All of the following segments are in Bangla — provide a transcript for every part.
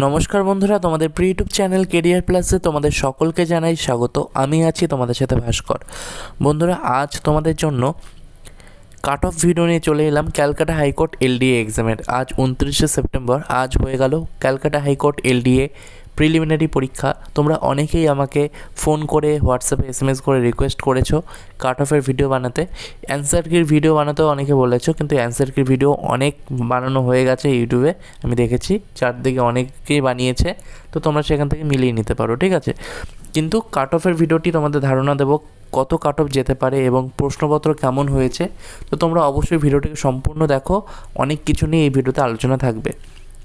নমস্কার বন্ধুরা, তোমাদের প্রি ইউটিউব চ্যানেল কেরিয়ার প্লাসে তোমাদের সকলকে জানাই স্বাগত। আমি আছি তোমাদের সাথে ভাস্কর। বন্ধুরা, আজ তোমাদের জন্য কাট অফ ভিডিও নিয়ে চলে এলাম ক্যালকাটা হাইকোর্ট এলডিএ এক্সামের আজ উনত্রিশে সেপ্টেম্বর, আজ হয়ে গেল ক্যালকাটা হাইকোর্ট এলডিএ প্রিলিমিনারি পরীক্ষা। তোমরা অনেকেই আমাকে ফোন করে হোয়াটসঅ্যাপে এস এম এস করে রিকোয়েস্ট করেছ কাট অফের ভিডিও বানাতে। অ্যান্সার কির ভিডিও বানাতেও অনেকে বলেছ, কিন্তু অ্যান্সার কির ভিডিও অনেক বানানো হয়ে গেছে ইউটিউবে আমি দেখেছি, চারদিকে অনেকেই বানিয়েছে, তো তোমরা সেখান থেকে মিলিয়ে নিতে পারো, ঠিক আছে? কিন্তু কাট অফের ভিডিওটি তোমাদের ধারণা দেবো, কত কাট অফ যেতে পারে এবং প্রশ্নপত্র কেমন হয়েছে। তো তোমরা অবশ্যই ভিডিওটিকে সম্পূর্ণ দেখো, অনেক কিছু নিয়ে এই ভিডিওতে আলোচনা থাকবে।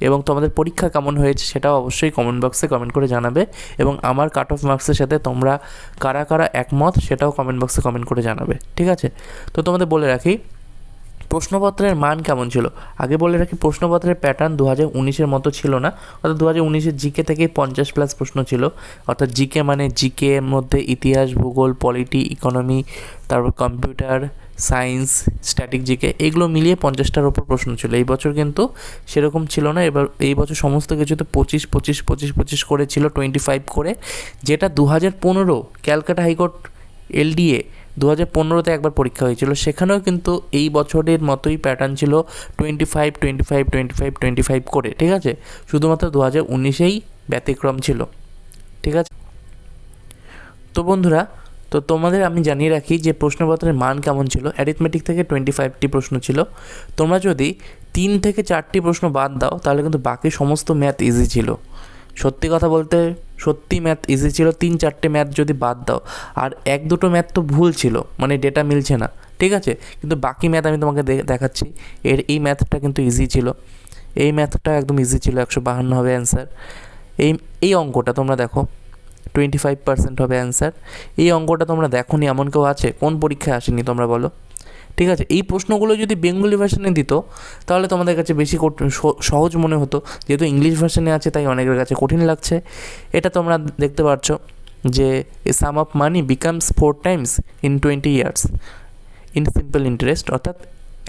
এবং তোমাদের পরীক্ষা কেমন হয়েছে সেটাও অবশ্যই কমেন্ট বক্সে কমেন্ট করে জানাবে এবং আমার কাট অফ মার্কসের সাথে তোমরা কারা কারা একমত সেটাও কমেন্ট বক্সে কমেন্ট করে জানাবে, ঠিক আছে? তো তোমাদের বলে রাখি, প্রশ্নপত্রের মান কেমন ছিল? আগে বলে রাখি, প্রশ্নপত্রের প্যাটার্ন দু হাজার উনিশের মতো ছিল না, অর্থাৎ দু হাজার উনিশের জিকে থেকেই পঞ্চাশ প্লাস প্রশ্ন ছিল, অর্থাৎ জিকে মানে জিকে এর মধ্যে ইতিহাস, ভূগোল পলিটি ইকোনমি তারপর কম্পিউটার সায়েন্স, স্ট্যাটিক, জিকে, এগুলো মিলিয়ে পঞ্চাশটার ওপর প্রশ্ন ছিল। এই বছর কিন্তু সেরকম ছিল না। এবার এই বছর সমস্ত কিছুতে পঁচিশ পঁচিশ পঁচিশ পঁচিশ করে ছিল টোয়েন্টি ফাইভ করে। যেটা দু হাজার পনেরো ক্যালকাটা হাইকোর্ট এলডিএ দু হাজার পনেরোতে একবার পরীক্ষা হয়েছিল। সেখানেও কিন্তু এই বছরের মতোই প্যাটার্ন ছিল twenty five twenty five twenty five twenty five করে, ঠিক আছে? শুধুমাত্র দু হাজার উনিশেই ব্যতিক্রম ছিল, ঠিক আছে? তো বন্ধুরা তো তোমাদের আমি জানিয়ে রাখি যে প্রশ্নপত্রের মান কেমন ছিল? অ্যারিথমেটিক থেকে টোয়েন্টি ফাইভটি প্রশ্ন ছিল। তোমরা যদি তিন থেকে চারটি প্রশ্ন বাদ দাও, তাহলে কিন্তু বাকি সমস্ত ম্যাথ ইজি ছিল। সত্যি কথা বলতে, সত্যি ম্যাথ ইজি ছিল। তিন চারটে ম্যাথ যদি বাদ দাও, আর এক দুটো ম্যাথ তো ভুল ছিল মানে ডেটা মিলছে না, ঠিক আছে? কিন্তু বাকি ম্যাথ আমি তোমাকে দেখাচ্ছি। এর এই ম্যাথটা কিন্তু ইজি ছিল। এই ম্যাথটা একদম ইজি ছিল, একশো বাহান্ন হবে অ্যান্সার এই এই অঙ্কটা তোমরা দেখো। টোয়েন্টি ফাইভ পার্সেন্ট হবে অ্যান্সার এই অঙ্কটা তোমরা দেখো নি এমন কেউ আছে? কোন পরীক্ষায় আসেনি তোমরা বলো? ঠিক আছে, এই প্রশ্নগুলো যদি বেঙ্গলি ভার্সনে দিত, তাহলে তোমাদের কাছে বেশি সহজ মনে হতো। যেহেতু ইংলিশ ভার্সনে আছে, তাই অনেকের কাছে কঠিন লাগছে। এটা তোমরা দেখতে পাচ্ছ যে sum of money becomes four times in twenty years. In simple interest, অর্থাৎ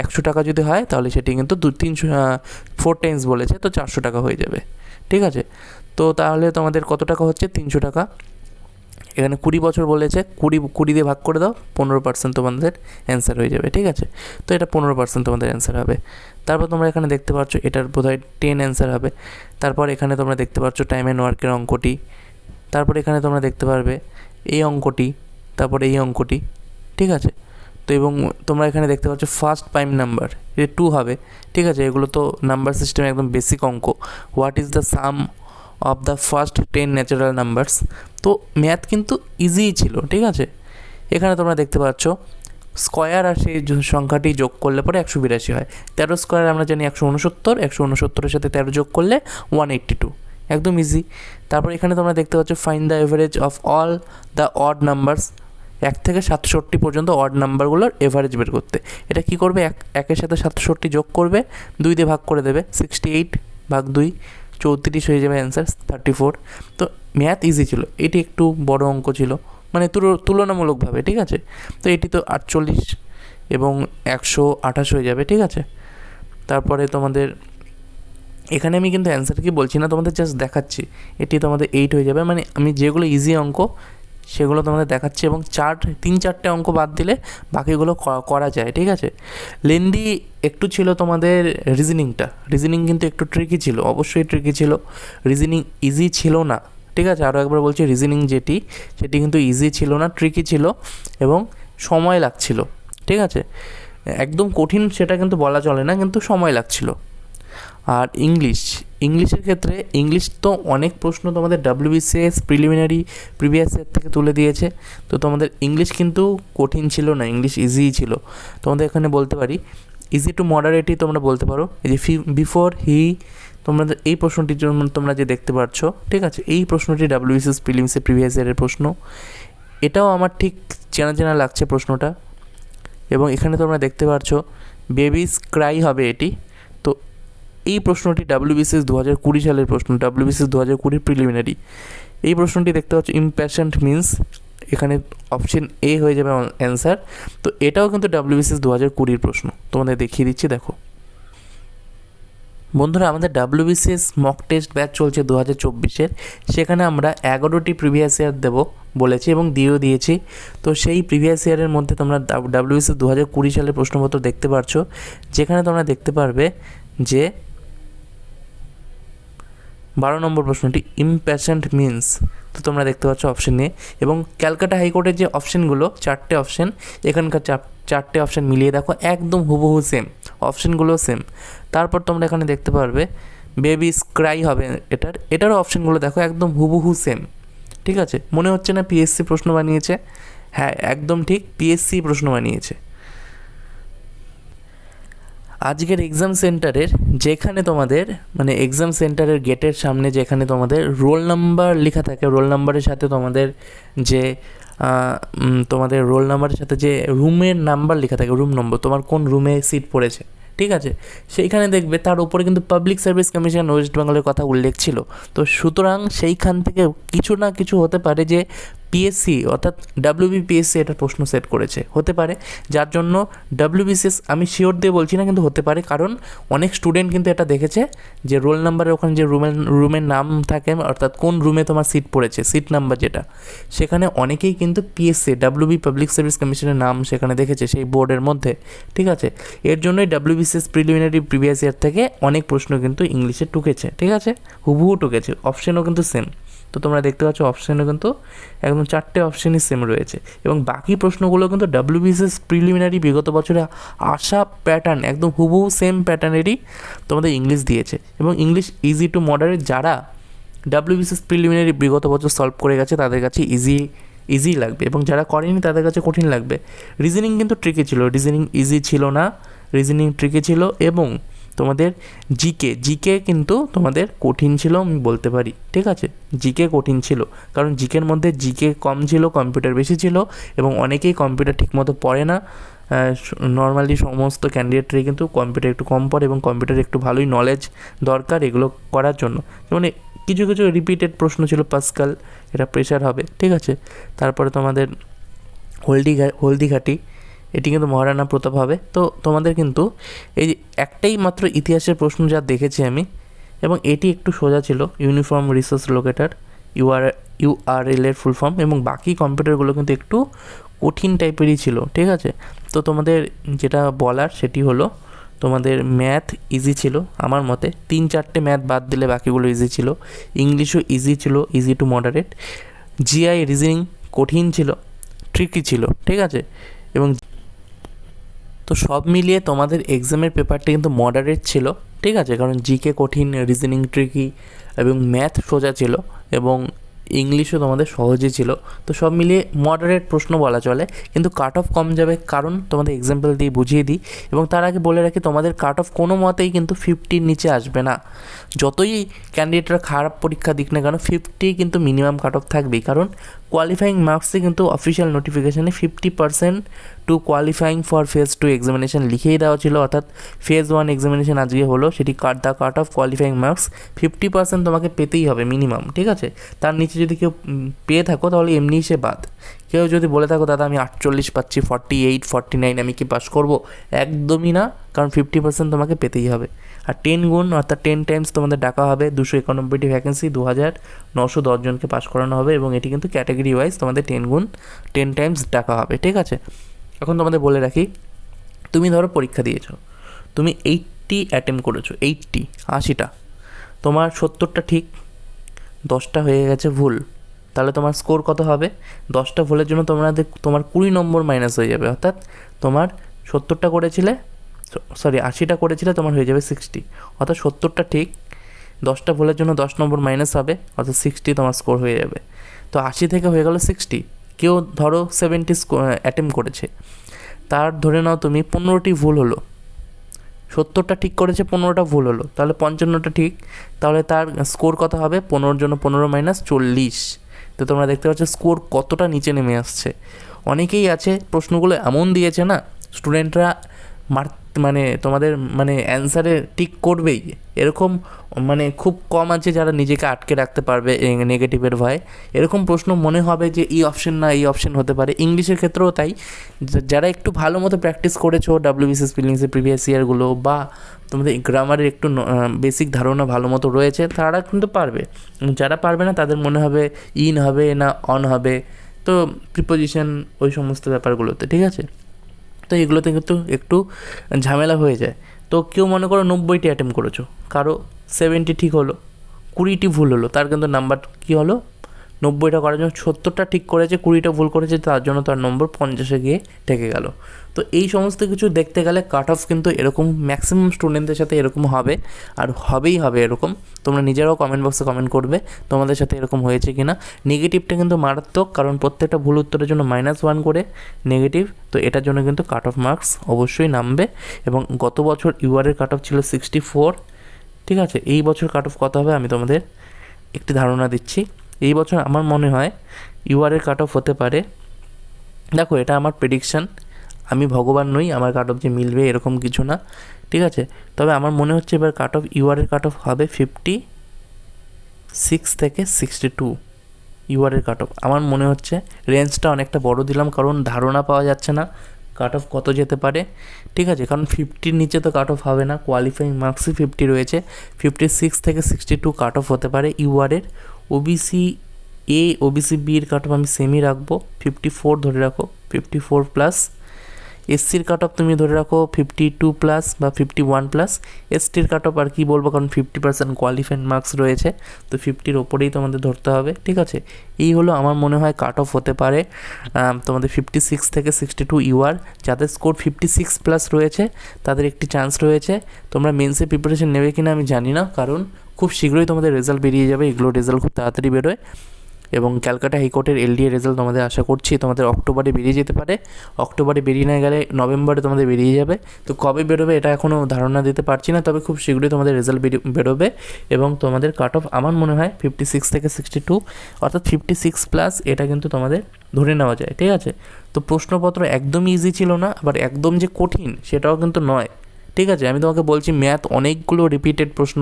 একশো টাকা যদি হয়, তাহলে সেটি কিন্তু দু, তিনশো ফোর টাইমস বলেছে, তো চারশো টাকা হয়ে যাবে। ঠিক আছে? তো তাহলে তোমাদের কত টাকা হচ্ছে? তিনশো টাকা। এখানে কুড়ি বছর বলেছে, কুড়ি কুড়ি দিয়ে ভাগ করে দাও, পনেরো পার্সেন্ট তোমাদের অ্যান্সার হয়ে যাবে, ঠিক আছে? তো এটা পনেরো পার্সেন্ট তোমাদের অ্যান্সার হবে। তারপর তোমরা এখানে দেখতে পাচ্ছ, এটার বোধহয় টেন অ্যান্সার হবে। তারপর এখানে তোমরা দেখতে পাচ্ছ টাইম অ্যান্ড ওয়ার্কের অঙ্কটি। তারপর এখানে তোমরা দেখতে পারবে এই অঙ্কটি, তারপর এই অঙ্কটি, ঠিক আছে? তো এবং তোমরা এখানে দেখতে পাচ্ছ ফার্স্ট প্রাইম নাম্বার এটা টু হবে, ঠিক আছে? এগুলো তো নাম্বার সিস্টেম একদম বেসিক অঙ্ক। What is the sum of the first ten natural numbers তো ম্যাথ কিন্তু ইজিই ছিল, ঠিক আছে? এখানে তোমরা দেখতে পাচ্ছ স্কোয়ার আর সেই সংখ্যাটি যোগ করলে পরে একশো বিরাশি হয়। তেরো স্কোয়ার আমরা জানি একশো উনসত্তর, একশো উনসত্তরের সাথে তেরো যোগ করলে ওয়ান এইট্টি টু একদম ইজি তারপর এখানে তোমরা দেখতে পাচ্ছ find the average of all the odd numbers এক থেকে সাতষট্টি পর্যন্ত অড নাম্বারগুলোর এভারেজ বের করতে। এটা কি করবে? এক একের সাথে সাতষট্টি যোগ করবে, দুই দিয়ে ভাগ করে দেবে সিক্সটি এইট ভাগ দুই। চৌত্রিশ হয়ে যাবে অ্যান্সার থার্টি ফোর তো ম্যাথ ইজি ছিল, এটি একটু বড় অঙ্ক ছিল মানে তুল- তুলনামূলকভাবে, ঠিক আছে? তো এটি তো আটচল্লিশ এবং একশো আঠাশ হয়ে যাবে, ঠিক আছে? তারপরে তোমাদের, এখানে আমি কিন্তু অ্যান্সার কি বলছি না, তোমাদের জাস্ট দেখাচ্ছি, এটি তোমাদের এইট হয়ে যাবে মানে আমি যেগুলো ইজি অঙ্ক সেগুলো তোমাদের দেখাচ্ছি এবং চার, তিন চারটে অঙ্ক বাদ দিলে বাকিগুলো করা যায়, ঠিক আছে? লেন্দি একটু ছিল তোমাদের রিজনিংটা রিজনিং কিন্তু একটু ট্রিকি ছিল, অবশ্যই ট্রিকি ছিল। রিজনিং ইজি ছিল না, ঠিক আছে? আরও একবার বলছি রিজনিং যেটি, সেটি কিন্তু ইজি ছিল না ট্রিকি ছিল এবং সময় লাগছিল, ঠিক আছে? একদম কঠিন সেটা কিন্তু বলা চলে না, কিন্তু সময় লাগছিল। আর ইংলিশ, ইংলিশের ক্ষেত্রে ইংলিশ তো অনেক প্রশ্ন তোমাদের ডাব্লিউবিসিএস প্রিলিমিনারি প্রিভিয়াস ইয়ার থেকে তুলে দিয়েছে। তো তোমাদের ইংলিশ কিন্তু কঠিন ছিল না, ইংলিশ ইজিই ছিল। তোমাদের এখানে বলতে পারি ইজি টু মডারেটই তোমরা বলতে পারো। এই যে বিফোর হি তোমাদের এই প্রশ্নটির জন্য তোমরা যে দেখতে পাচ্ছ ঠিক আছে? এই প্রশ্নটি ডাব্লিউবিসিএস প্রিলিমসের প্রিভিয়াস ইয়ারের প্রশ্ন। এটাও আমার ঠিক চেনা চেনা লাগছে প্রশ্নটা। এবং এখানে তোমরা দেখতে পাচ্ছ বেবিস ক্রাই হবে এটি। এই প্রশ্নটি ডাব্লিউবিসিএস দু হাজার কুড়ি সালের প্রশ্ন ডাব্লিউবিসিএস দু হাজার কুড়ির প্রিলিমিনারি এই প্রশ্নটি দেখতে পাচ্ছ ইম্প্যাশেন্ট মিন্স এখানে অপশন এ হয়ে যাবে অ্যান্সার তো এটাও কিন্তু ডাব্লিউবিসিএস দু হাজার কুড়ির প্রশ্ন। তোমাদের দেখিয়ে দিচ্ছি, দেখো। বন্ধুরা, আমাদের ডাব্লিউবিসিএস মক টেস্ট ব্যাচ চলছে দু হাজার চব্বিশের। সেখানে আমরা এগারোটি প্রিভিয়াস ইয়ার দেবো বলেছি এবং দিয়েও দিয়েছি। তো সেই প্রিভিয়াস ইয়ারের মধ্যে তোমরা ডাব্লিউবিসিএস দু হাজার কুড়ি সালের প্রশ্নপত্র দেখতে পারছ। যেখানে তোমরা দেখতে পারবে যে বারো নম্বর প্রশ্নটি ইমপ্যাশেন্ট মিন্স তো তোমরা দেখতে পাচ্ছ অপশন নিয়ে এবং ক্যালকাটা হাইকোর্টের যে অপশনগুলো চারটে অপশন এখানকার চার চারটে অপশন মিলিয়ে দেখো, একদম হুবহু সেম অপশনগুলো সেম তারপর তোমরা এখানে দেখতে পারবে বেবি স্ক্রাই হবে এটার। এটারও অপশনগুলো দেখো, একদম হুবহু সেম ঠিক আছে? মনে হচ্ছে না পিএসসি প্রশ্ন বানিয়েছে? হ্যাঁ একদম ঠিক পিএসসি প্রশ্ন বানিয়েছে। আজকের এক্সাম সেন্টারের যেখানে তোমাদের মানে এক্সাম সেন্টারের গেটের সামনে যেখানে তোমাদের রোল নাম্বার লেখা থাকে রোল নাম্বারের সাথে তোমাদের যে তোমাদের রোল নাম্বারের সাথে যে রুমের নাম্বার লেখা থাকে রুম নম্বর তোমার কোন রুমে সিট পড়েছে, ঠিক আছে? সেইখানে দেখবে তার উপরে কিন্তু পাবলিক সার্ভিস কমিশন ওয়েস্ট বেঙ্গলের কথা উল্লেখ ছিল। তো সুতরাং সেইখান থেকে কিছু না কিছু হতে পারে যে পিএসসি অর্থাৎ ডাব্লিউবিপিএসসি এটা প্রশ্ন সেট করেছে। হতে পারে, যার জন্য ডাব্লিউবিসিএস আমি শিওর দিয়ে বলছি না, কিন্তু হতে পারে, কারণ অনেক স্টুডেন্ট কিন্তু এটা দেখেছে যে রোল নাম্বারের ওখানে যে রুমের রুমের নাম থাকে, অর্থাৎ কোন রুমে তোমার সিট পড়েছে সিট নাম্বার যেটা। সেখানে অনেকেই কিন্তু পিএসসি ডাব্লিউবি পাবলিক সার্ভিস কমিশনের নাম সেখানে দেখেছে, সেই বোর্ডের মধ্যে, ঠিক আছে? এর জন্যই ডাব্লিউবিসিএস প্রিলিমিনারি প্রিভিয়াস ইয়ার থেকে অনেক প্রশ্ন কিন্তু ইংলিশে টুকেছে, ঠিক আছে? হুবহু টুকেছে অপশনও কিন্তু সেম তো তোমরা দেখতে পাচ্ছ অপশানে কিন্তু একদম চারটে অপশানই সেম রয়েছে। এবং বাকি প্রশ্নগুলো কিন্তু ডাব্লিউবিসিএস প্রিলিমিনারি বিগত বছরে আসা প্যাটার্ন একদম হুবহু সেম প্যাটার্নেরই তোমাদের ইংলিশ দিয়েছে। এবং ইংলিশ ইজি টু মডারেট যারা ডাব্লিউবিসিএস প্রিলিমিনারি বিগত বছর সলভ করে গেছে, তাদের কাছে ইজি ইজি লাগবে। এবং যারা করেনি, তাদের কাছে কঠিন লাগবে। রিজনিং কিন্তু ট্রিকি ছিল রিজনিং ইজি ছিল না রিজনিং ট্রিকি ছিল এবং তোমাদের জিকে জিকে কিন্তু তোমাদের কঠিন ছিল আমি বলতে পারি, ঠিক আছে? জিকে কঠিন ছিল, কারণ জিকের মধ্যে জিকে কম ছিল কম্পিউটার বেশি ছিল এবং অনেকেই কম্পিউটার ঠিকমতো পড়ে না। নর্মালি সমস্ত ক্যান্ডিডেটরাই কিন্তু কম্পিউটার একটু কম পড়ে এবং কম্পিউটার একটু ভালোই নলেজ দরকার এগুলো করার জন্য। যেমন কিছু কিছু রিপিটেড প্রশ্ন ছিল পাসকাল এটা প্রেশার হবে, ঠিক আছে? তারপরে তোমাদের হলদি হলদিঘাটি এটি কিন্তু মহারানা প্রতাপ হবে তো তোমাদের কিন্তু এই একটাই মাত্র ইতিহাসের প্রশ্ন যা দেখেছি আমি, এবং এটি একটু সোজা ছিল uniform resource locator UR URL এর ফুল ফর্ম এবং বাকি কম্পিউটারগুলো কিন্তু একটু কঠিন টাইপেরই ছিল, ঠিক আছে? তো তোমাদের যেটা বলার সেটি হলো, তোমাদের ম্যাথ ইজি ছিল আমার মতে। তিন চারটে ম্যাথ বাদ দিলে বাকিগুলো ইজি ছিল। ইংলিশও ইজি ছিল easy to moderate GI reasoning কঠিন ছিল ট্রিকি ছিল, ঠিক আছে? এবং তো সব মিলিয়ে তোমাদের এক্সামের পেপারটা কিন্তু মডারেট ছিল, ঠিক আছে? কারণ জিকে কঠিন রিজনিং ট্রিকি এবং ম্যাথ সোজা ছিল এবং ইংলিশও তোমাদের সহজই ছিল। তো সব মিলিয়ে মডারেট প্রশ্ন বলা চলে, কিন্তু কাট অফ কম যাবে কারণ তোমাদের এক্সাম্পল দিয়ে বুঝিয়ে দিই এবং তার আগে বলে রাখি, তোমাদের কাট অফ কোনো মতেই কিন্তু ফিফটির নিচে আসবে না। যতই ক্যান্ডিডেটরা খারাপ পরীক্ষা দিক না কেন ফিফটি কিন্তু মিনিমাম কাট অফ থাকবেই। কারণ কোয়ালিফাইং মার্কসে কিন্তু official নোটিফিকেশানে fifty percent to qualifying for phase two examination লিখেই দেওয়া ছিল। অর্থাৎ ফেজ ওয়ান এক্সামিনেশান আজকে হলো, সেটি cut the cut off qualifying marks fifty percent তোমাকে পেতেই হবে মিনিমাম ঠিক আছে? তার নিচে যদি কেউ পেয়ে থাকো, তাহলে এমনিই সে বাদ। কেউ যদি বলে থাকো, দাদা, আমি আটচল্লিশ পাচ্ছি ফর্টি এইট ফর্টি নাইন আমি কি পাস করব? একদমই না, কারণ ফিফটি পার্সেন্ট তোমাকে পেতেই হবে। আর টেন গুণ, অর্থাৎ টেন টাইমস তোমাদের ডাকা হবে দুশো একানব্বইটি ভ্যাকেন্সি দু হাজার নশো দশজনকে পাস করানো হবে এবং এটি কিন্তু ক্যাটাগরি ওয়াইজ তোমাদের টেন গুণ টেন টাইমস ডাকা হবে, ঠিক আছে? এখন তোমাদের বলে রাখি, তুমি ধরো পরীক্ষা দিয়েছ, তুমি এইটটি অ্যাটেম্প করেছ এইটটি আশিটা, তোমার সত্তরটা ঠিক, দশটা হয়ে গেছে ভুল। তাহলে তোমার স্কোর কত হবে? দশটা ভুলের জন্য তোমাদের তোমার কুড়ি নম্বর মাইনাস হয়ে যাবে। অর্থাৎ তোমার সত্তরটা করেছিলে সরি আশিটা করেছিলে, তোমার হয়ে যাবে সিক্সটি অর্থাৎ সত্তরটা ঠিক, দশটা ভুলের জন্য দশ নম্বর মাইনাস হবে, অর্থাৎ সিক্সটি তোমার স্কোর হয়ে যাবে। তো আশি থেকে হয়ে গেল সিক্সটি কেউ ধরো সেভেন্টি অ্যাটেম্প করেছে। তার ধরে নাও তুমি পনেরোটি ভুল হলো। সত্তরটা ঠিক করেছে, পনেরোটা ভুল হলো। তাহলে পঞ্চান্নটা ঠিক। তাহলে তার স্কোর কত হবে? পনেরোর জন্য পনেরো মাইনাস চল্লিশ। তো তোমরা দেখতে পাচ্ছ স্কোর কতটা নিচে নেমে আসছে। অনেকেই আছে প্রশ্নগুলো এমন দিয়েছে না, স্টুডেন্টরা মার মানে তোমাদের মানে অ্যান্সারে টিক করবেই। এরকম মানে খুব কম আছে যারা নিজেকে আটকে রাখতে পারবে নেগেটিভের ভয়ে। এরকম প্রশ্ন মনে হবে যে এই অপশন না, এই অপশন হতে পারে। ইংলিশের ক্ষেত্রেও তাই। যারা একটু ভালো মতো প্র্যাকটিস করেছ ডাব্লিউবিসিএস ফিলিংসের প্রিভিয়াস ইয়ারগুলো বা তোমাদের গ্রামারের একটু বেসিক ধারণা ভালো মতো রয়েছে, তারা কিন্তু পারবে। যারা পারবে না, তাদের মনে হবে ইন হবে না অন হবে। তো প্রিপোজিশন ওই সমস্ত ব্যাপারগুলোতে, ঠিক আছে? তো এগুলোতে কিন্তু একটু ঝামেলা হয়ে যায়। তো কেউ মনে করো নব্বইটি অ্যাটেম্প করেছ, কারও সেভেন্টি ঠিক হলো, কুড়িটি ভুল হলো, তার কিন্তু নাম্বার কী হলো? নব্বইটা করার জন্য সত্তরটা ঠিক করেছে, কুড়িটা ভুল করেছে, তার জন্য তার নম্বর পঞ্চাশে গিয়ে ঠেকে গেল। তো এই সমস্ত কিছু দেখতে গেলে কাট অফ কিন্তু এরকম ম্যাক্সিমাম স্টুডেন্টদের সাথে এরকম হবে, আর হবেই হবে এরকম। তোমরা নিজেরাও কমেন্ট বক্সে কমেন্ট করবে, তোমাদের সাথে এরকম হয়েছে কি না নেগেটিভটা কিন্তু মারাত্মক, কারণ প্রত্যেকটা ভুল উত্তরের জন্য মাইনাস ওয়ান করে নেগেটিভ তো এটার জন্য কিন্তু কাট অফ মার্কস অবশ্যই নামবে। এবং গত বছর ইউআরের কাট অফ ছিল সিক্সটি ফোর ঠিক আছে? এই বছর কাট অফ কত হবে আমি তোমাদের একটি ধারণা দিচ্ছি। এই বছর আমার মনে হয় ইউআরের কাট অফ হতে পারে। দেখো, এটা আমার প্রেডিকশান আমি ভগবান নই, আমার কাট অফ যে মিলবে এরকম কিছু না, ঠিক আছে? তবে আমার মনে হচ্ছে এবার কাট অফ ইউআরের কাট অফ হবে ফিফটি সিক্স থেকে সিক্সটি টু ইউআরের কাট অফ আমার মনে হচ্ছে রেঞ্জটা অনেকটা বড় দিলাম, কারণ ধারণা পাওয়া যাচ্ছে না কাট অফ কত যেতে পারে, ঠিক আছে? কারণ ফিফটির নিচে তো কাট অফ হবে না কোয়ালিফাইং মার্কসই ফিফটি রয়েছে। ফিফটি সিক্স থেকে সিক্সটি টু কাট অফ হতে পারে ইউআরের ওবিসি এ ওবিসি বির কাট অফ আমি সেমই রাখব। ফিফটি ফোর ধরে রাখো। ফিফটি ফোর প্লাস এসসির কাট অফ তুমি ধরে রাখো ফিফটি টু প্লাস বা ফিফটি ওয়ান প্লাস এসটির কাট অফ আর কি বলব কারণ ফিফটি পার্সেন্ট কোয়ালিফাইড মার্কস রয়েছে, তো ফিফটির ওপরেই তোমাদের ধরতে হবে, ঠিক আছে? এই হলো আমার মনে হয় কাট অফ হতে পারে তোমাদের ফিফটি সিক্স থেকে সিক্সটি টু ইউআর যাদের স্কোর ফিফটি সিক্স প্লাস রয়েছে, তাদের একটি চান্স রয়েছে, তোমরা মেন্সে প্রিপারেশন নেবে কিনা আমি জানি না, কারণ খুব শীঘ্রই তোমাদের রেজাল্ট বেরিয়ে যাবে, এগুলো রেজাল্ট খুব তাড়াতাড়ি বেরোয়। এবং ক্যালকাটা হাইকোর্টের এলডিএ রেজাল্ট তোমাদের আশা করছি তোমাদের অক্টোবরে বেরিয়ে যেতে পারে। অক্টোবরে বেরিয়ে না গেলে নভেম্বরে তোমাদের বেরিয়ে যাবে। তো কবে বেরোবে এটা এখনও ধারণা দিতে পারছি না, তবে খুব শীঘ্রই তোমাদের রেজাল্ট বেরোবে এবং তোমাদের কাট অফ আমার মনে হয় ফিফটি সিক্স থেকে সিক্সটি টু অর্থাৎ ফিফটি সিক্স প্লাস এটা কিন্তু তোমাদের ধরে নেওয়া যায়, ঠিক আছে? তো প্রশ্নপত্র একদমই ইজি ছিল না, আবার একদম যে কঠিন সেটাও কিন্তু নয়। ঠিক আছে, আমি তোমাকে বলছি ম্যাথ অনেকগুলো রিপিটেড প্রশ্ন,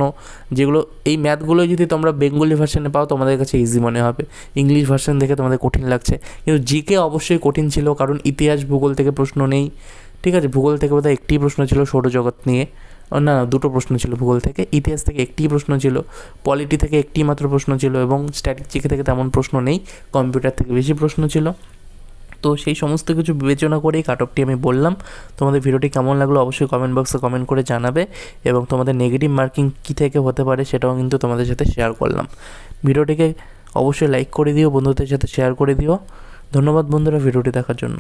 যেগুলো, এই ম্যাথগুলো যদি তোমরা বেঙ্গলি ভার্সনে পাও, তোমাদের কাছে ইজি মনে হবে। ইংলিশ ভার্সন দেখে তোমাদের কঠিন লাগছে। কিন্তু জিকে অবশ্যই কঠিন ছিল, কারণ ইতিহাস ভূগোল থেকে প্রশ্ন নেই। ঠিক আছে, ভূগোল থেকে বোধহয় একটি প্রশ্ন ছিল সৌরজগৎ নিয়ে। না না, দুটো প্রশ্ন ছিল ভূগোল থেকে। ইতিহাস থেকে একটি প্রশ্ন ছিল পলিটি থেকে একটি মাত্র প্রশ্ন ছিল, এবং স্ট্যাটিক থেকে তেমন প্রশ্ন নেই। কম্পিউটার থেকে বেশি প্রশ্ন ছিল। তো সেই সমস্ত কিছু বিবেচনা করেই কাট অফটি আমি বললাম। তোমাদের ভিডিওটি কেমন লাগল অবশ্যই কমেন্ট বক্সে কমেন্ট করে জানাবে এবং তোমাদের নেগেটিভ মার্কিং কী থেকে হতে পারে সেটাও কিন্তু তোমাদের সাথে শেয়ার করলাম। ভিডিওটিকে অবশ্যই লাইক করে দিও, বন্ধুদের সাথে শেয়ার করে দিও। ধন্যবাদ বন্ধুরা, ভিডিওটি দেখার জন্য।